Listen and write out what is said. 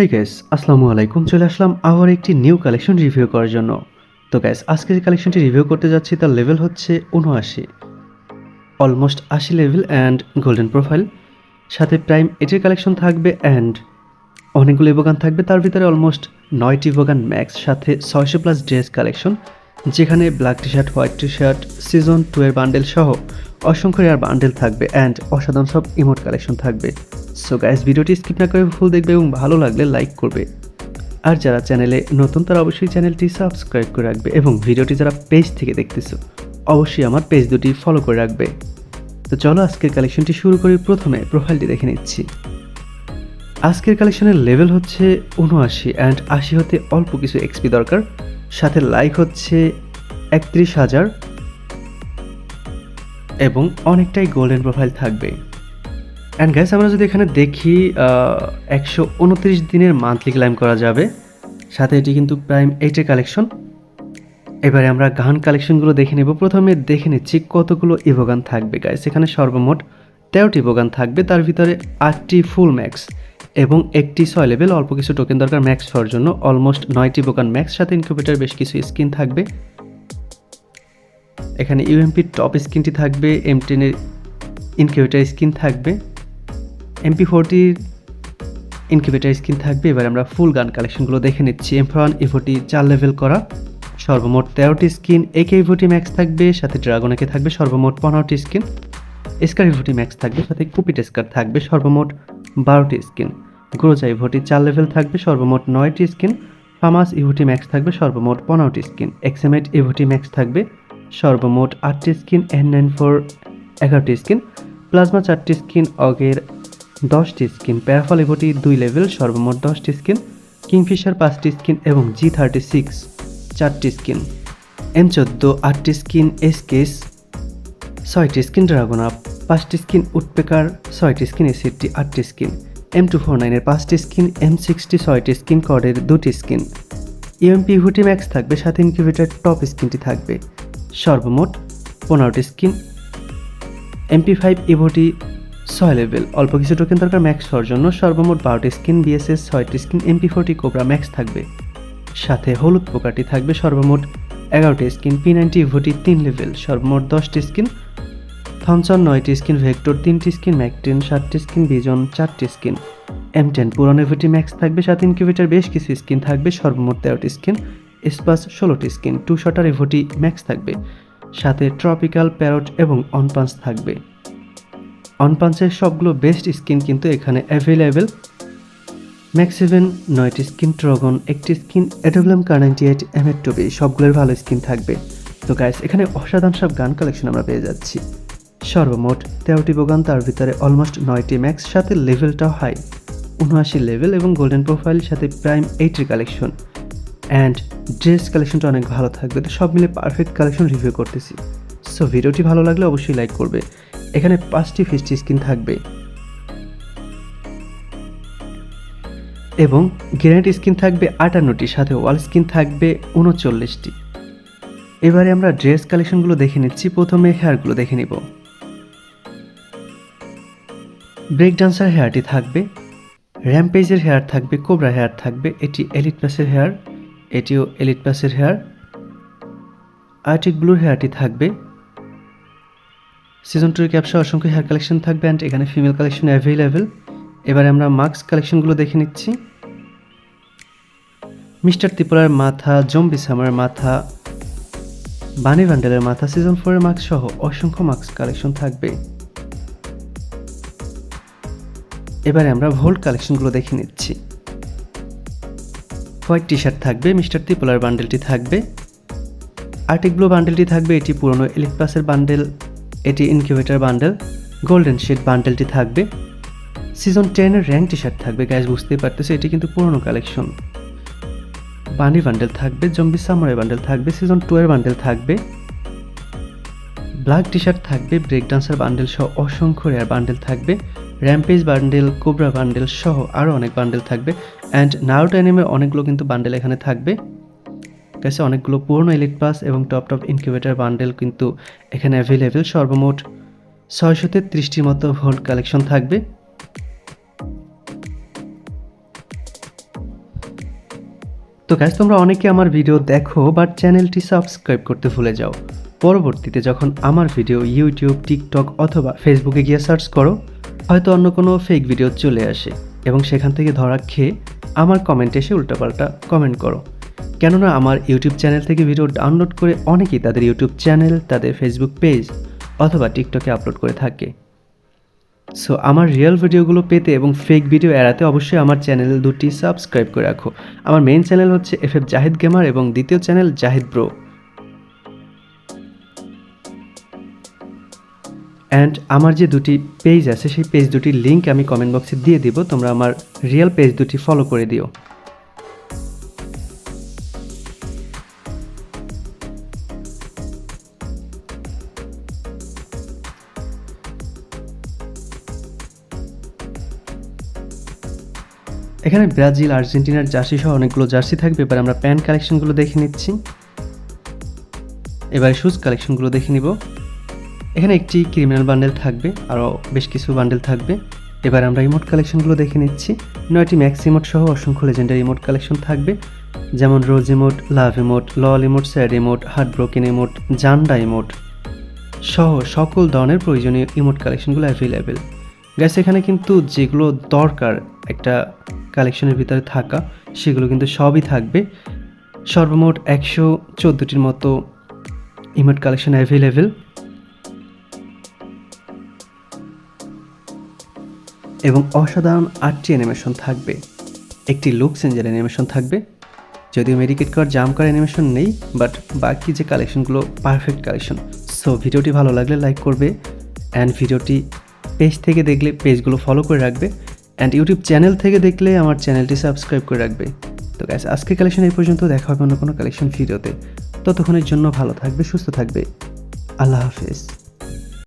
হেই gas আসসালামু আলাইকুম। চলে আসলাম আবার একটি নিউ কালেকশন রিভিউ করার জন্য। তো গ্যাস আজকে যে কালেকশনটি রিভিউ করতে যাচ্ছি, তার লেভেল হচ্ছে উনআশি অলমোস্ট আশি লেভেল অ্যান্ড গোল্ডেন প্রোফাইল সাথে প্রাইম এটির কালেকশন থাকবে অ্যান্ড অনেকগুলো ইভোগান থাকবে, তার ভিতরে অলমোস্ট নয়টি ইভোগান ম্যাক্স সাথে ছয়শো প্লাস ড্রেস কালেকশন যেখানে black T shirt white T shirt season two এর বান্ডেল সহ অসংখ্য রেয়ার বান্ডেল থাকবে অ্যান্ড অসাধারণ সব ইমোট কালেকশন থাকবে। সো গাইস ভিডিওটি স্কিপ না করে ফুল দেখবে এবং ভালো লাগলে লাইক করবে। আর যারা চ্যানেলে নতুন, তারা অবশ্যই চ্যানেলটি সাবস্ক্রাইব করে রাখবে এবং ভিডিওটি যারা পেজ থেকে দেখতেছো, অবশ্যই আমার পেজ দুটি ফলো করে রাখবে। তো চলো আজকের কালেকশনটি শুরু করি, প্রথমে প্রোফাইলটি দেখে নিচ্ছি। আজকের কালেকশনের লেভেল হচ্ছে উনআশি অ্যান্ড আশি হতে অল্প কিছু এক্সপি দরকার। সাথে লাইক হচ্ছে একত্রিশ হাজার এবং অনেকটাই গোল্ডেন প্রোফাইল থাকবে। অ্যান্ড গ্যাস আমরা যদি এখানে দেখি একশো উনত্রিশ দিনের মান্থলি ক্লাইম করা যাবে, সাথে এটি কিন্তু প্রাইম এইটের কালেকশন এবারে আমরা গান কালেকশনগুলো দেখে নেব। প্রথমে দেখে নিচ্ছি কতগুলো ইভোগান থাকবে গাইস এখানে সর্বমোট তেরোটি ইভোগান থাকবে, তার ভিতরে আটটি ফুল ম্যাক্স এবং একটি ছয় লেভেল অল্প কিছু টোকেন দরকার ম্যাক্স হওয়ার জন্য। অলমোস্ট নয়টি বোকান ম্যাক্স সাথে ইনকিউবেটার বেশ কিছু স্কিন থাকবে। এখানে ইউএমপির টপ স্কিনটি থাকবে এম টেনের ইনকিউবেটার স্কিন থাকবে। এমপি ফোরটির ইনকিউবেটার স্কিন থাকবে। এবার আমরা ফুল গান কালেকশনগুলো দেখে নিচ্ছি। এম ওয়ান ইভোটি চার লেভেল করা। সর্বমোট তেরোটি স্কিন একে ইভোটি ম্যাক্স থাকবে। সাথে ড্রাগন একে থাকবে সর্বমোট পনেরোটি স্কিন স্কার ইভোটি ম্যাক্স থাকবে। সাথে কুপিট স্কার থাকবে সর্বমোট বারোটি স্কিন গ্রোজা ইভোটি চার লেভেল থাকবে সর্বমোট নয়টি স্কিন ফামাস ইভোটি ম্যাক্স থাকবে সর্বমোট পনেরোটি স্কিন এক্সএমএট ইভোটি ম্যাক্স থাকবে সর্বমোট আটটি স্কিন এন নাইন ফোর এগারোটি স্কিন প্লাজমা চারটি স্কিন অগের দশটি স্কিন, প্যারাফল ইভোটি দুই লেভেল, সর্বমোট দশটি স্কিন, কিংফিশার পাঁচটি স্কিন এবং জি থার্টি সিক্স, চারটি স্কিন। এম চোদ্দ, আটটি স্কিন এস কেস ছয়টি স্কিন ড্রাগন আপ, পাঁচটি স্কিন উডপেকার ছয়টি স্কিন এসিডটি, আটটি স্কিন। এম টু ফোর নাইনের পাঁচটি স্কিন, এম সিক্সটি ছয়টি স্কিন, কডের দুটি স্কিন। ইউএমপি হুটি ম্যাক্স থাকবে, সাথে ইনকিউবেটার টপ স্কিনটি থাকবে। সর্বমোট পনেরোটি স্কিন। এমপি ফাইভ ইভোটি ছয় লেভেল। অল্প কিছু টোকেন দরকার ম্যাক্স হওয়ার জন্য সর্বমোট বারোটি স্কিন বিএসএস ছয়টি skin MP forty cobra max থাকবে। সাথে হলুদ পোকাটি থাকবে সর্বমোট এগারোটি স্কিন পি নাইনটি ইভোটি তিন লেভেল, সর্বমোট দশটি স্কিন থনসন নয়টি স্কিন ভেক্টর তিনটি স্কিন ম্যাকটেন সাতটি স্কিন বিজন চারটি স্কিন এম টেন পুরনো ইভোটি ম্যাক্স থাকবে, সাত ইনকিউবেটার বেশ কিছু স্কিন থাকবে, সর্বমোট তেরোটি স্কিন স্পাস ষোলোটি স্কিন টু শটার ইভোটি ম্যাক্স থাকবে। সাথে ট্রপিক্যাল প্যারট এবং অনপাঞ্চ থাকবে। অনপাঞ্চের সবগুলো বেস্ট স্কিন কিন্তু এখানে অ্যাভেলেবেল ম্যাক্সিভেন নয়টি স্কিন ট্রগন একটি skin AWM kar ninety eight M এর টবি সবগুলোর ভালো স্কিন থাকবে। তো গাইস এখানে অসাধারণ সব গান কালেকশন আমরা পেয়ে যাচ্ছি। সর্বমোট তেরোটি বোগান তার ভিতরে অলমোস্ট নয়টি ম্যাক্স সাথে লেভেলটাও হাই উনআশি লেভেল এবং গোল্ডেন প্রোফাইল সাথে প্রাইম এইটের কালেকশন অ্যান্ড ড্রেস কালেকশনটা অনেক ভালো থাকবে। তো সব মিলে পারফেক্ট কালেকশন রিভিউ করতেছি। সো ভিডিওটি ভালো লাগলে অবশ্যই লাইক করবে। এখানে পাঁচটি ফিস্টি স্কিন থাকবে। এবং গ্রেনেড স্কিন থাকবে আটান্নটি, সাথে ওয়াল স্কিন থাকবে উনচল্লিশটি। এবারে আমরা ড্রেস কালেকশনগুলো দেখে নিচ্ছি। প্রথমে হেয়ারগুলো দেখে নিব। ব্রেক ডান্সার হেয়ারটি থাকবে, র্যাম্পেজের হেয়ার থাকবে, কোবরা হেয়ার থাকবে, এটি এলিট প্লাসের হেয়ার, এটিও এলিট প্লাসের হেয়ার। আর্টিক ব্লুর হেয়ারটি থাকবে সিজন টুর ক্যাপসা অসংখ্য হেয়ার কালেকশন থাকবে অ্যান্ড এখানে ফিমেল কালেকশন অ্যাভেলেবেল এবারে আমরা মাস্ক কালেকশনগুলো দেখে নিচ্ছি। মিস্টার ত্রিপুরার মাথা জম্বি সামার মাথা বানি ভান্ডেলের মাথা সিজন ফোরের মাস্ক সহ অসংখ্য মাস্ক কালেকশন থাকবে। এবারে আমরা ভোল্ট কালেকশনগুলো দেখে নিচ্ছি। হোয়াইট টি শার্ট থাকবে মিস্টার ত্রিপুলার বান্ডেলটি থাকবে। আর্টিক ব্লু বান্ডেলটি থাকবে, এটি পুরনো প্লাসের বান্ডেল এটি ইনকিউবেটার বান্ডেল গোল্ডেন শেড বান্ডেলটি থাকবে। সিজন টেনের র্যাঙ্ক টি শার্ট থাকবে গ্যাস বুঝতেই পারতেছে, এটি কিন্তু পুরনো কালেকশন বানি বান্ডেল থাকবে জম্বি সামরাই বান্ডেল থাকবে সিজন টু এর বান্ডেল থাকবে। ব্ল্যাক টি শার্ট থাকবে ব্রেক ডান্সার বান্ডেল সহ অসংখ্য রেয়ার বান্ডেল থাকবে। র্যাম্পেজ বান্ডেল কোবরা বান্ডেল সহ আরও অনেক বান্ডেল থাকবে। অ্যান্ড নারুটো অ্যানিমের অনেকগুলো কিন্তু বান্ডেল এখানে থাকবে। কাছে অনেকগুলো পুরনো ইলেক্ট পাস এবং টপ টপ ইনকিউবেটার বান্ডেল কিন্তু এখানে অ্যাভেলেবেল সর্বমোট ছয়শো তেত্রিশটির মতো ভোল্ট কালেকশন থাকবে। তো গাইজ তোমরা অনেকে আমার ভিডিও দেখো বাট চ্যানেলটি সাবস্ক্রাইব করতে ভুলে যাও। পরবর্তীতে যখন আমার ভিডিও ইউটিউব টিকটক অথবা ফেসবুকে গিয়ে সার্চ করো, হয়তো অন্য কোনো ফেক ভিডিও চলে আসে এবং সেখান থেকে ধরা খেয়ে আমার কমেন্টে এসে উল্টাপাল্টা কমেন্ট করো। কেননা আমার ইউটিউব চ্যানেল থেকে ভিডিও ডাউনলোড করে অনেকেই তাদের ইউটিউব চ্যানেল, তাদের ফেসবুক পেজ অথবা টিকটকে আপলোড করে থাকে। সো আমার রিয়েল ভিডিওগুলো পেতে এবং ফেক ভিডিও এড়াতে অবশ্যই আমার চ্যানেল দুটি সাবস্ক্রাইব করে রাখো। আমার মেইন চ্যানেল হচ্ছে এফ এফ জাহিদ গেমার এবং দ্বিতীয় চ্যানেল জাহিদ ব্রো অ্যান্ড আমার যে দুটি পেজ আছে, সেই পেজ দুটির লিঙ্ক আমি কমেন্ট বক্সে দিয়ে দিব। তোমরা আমার রিয়েল পেজ দুটি ফলো করে দিও। এখানে ব্রাজিল, আর্জেন্টিনার জার্সি সহ অনেকগুলো জার্সি থাকবে। এবার আমরা প্যান্ট কালেকশনগুলো দেখে নিচ্ছি। এবার শুজ কালেকশনগুলো দেখে নিব। এখানে একটি ক্রিমিনাল বান্ডেল থাকবে, আরও বেশ কিছু বান্ডেল থাকবে। এবার আমরা ইমোট কালেকশনগুলো দেখে নিচ্ছি। নয়টি ম্যাক্স ইমোট সহ অসংখ্য লেজেন্ডারি ইমোট কালেকশন থাকবে। যেমন rose emote love emote LOL emote sad emote heart broken emote জান্ডা emote সহ সকল ধরনের প্রয়োজনীয় ইমোট কালেকশনগুলো অ্যাভেলেবেল গ্যাস এখানে কিন্তু যেগুলো দরকার, একটা কালেকশনের ভিতরে থাকা, সেগুলো কিন্তু সবই থাকবে। সর্বমোট একশো চোদ্দোটির মতো ইমোট কালেকশন অ্যাভেলেবেল এবং অসাধারণ আটটি অ্যানিমেশন থাকবে। একটি লুক চেঞ্জের অ্যানিমেশন থাকবে। যদিও মেডিকেট কর জাম করার অ্যানিমেশন নেই বাট বাকি যে কালেকশনগুলো পারফেক্ট কালেকশন সো ভিডিওটি ভালো লাগলে লাইক করবে। অ্যান্ড ভিডিওটি পেজ থেকে দেখলে পেজগুলো ফলো করে রাখবে। অ্যান্ড ইউটিউব চ্যানেল থেকে দেখলে আমার চ্যানেলটি সাবস্ক্রাইব করে রাখবে। তো গ্যাস আজকে কালেকশন এই পর্যন্ত, দেখা হবে অন্য কোনো কালেকশন ভিডিওতে ততক্ষণের জন্য ভালো থাকবে, সুস্থ থাকবে। আল্লাহ হাফেজ।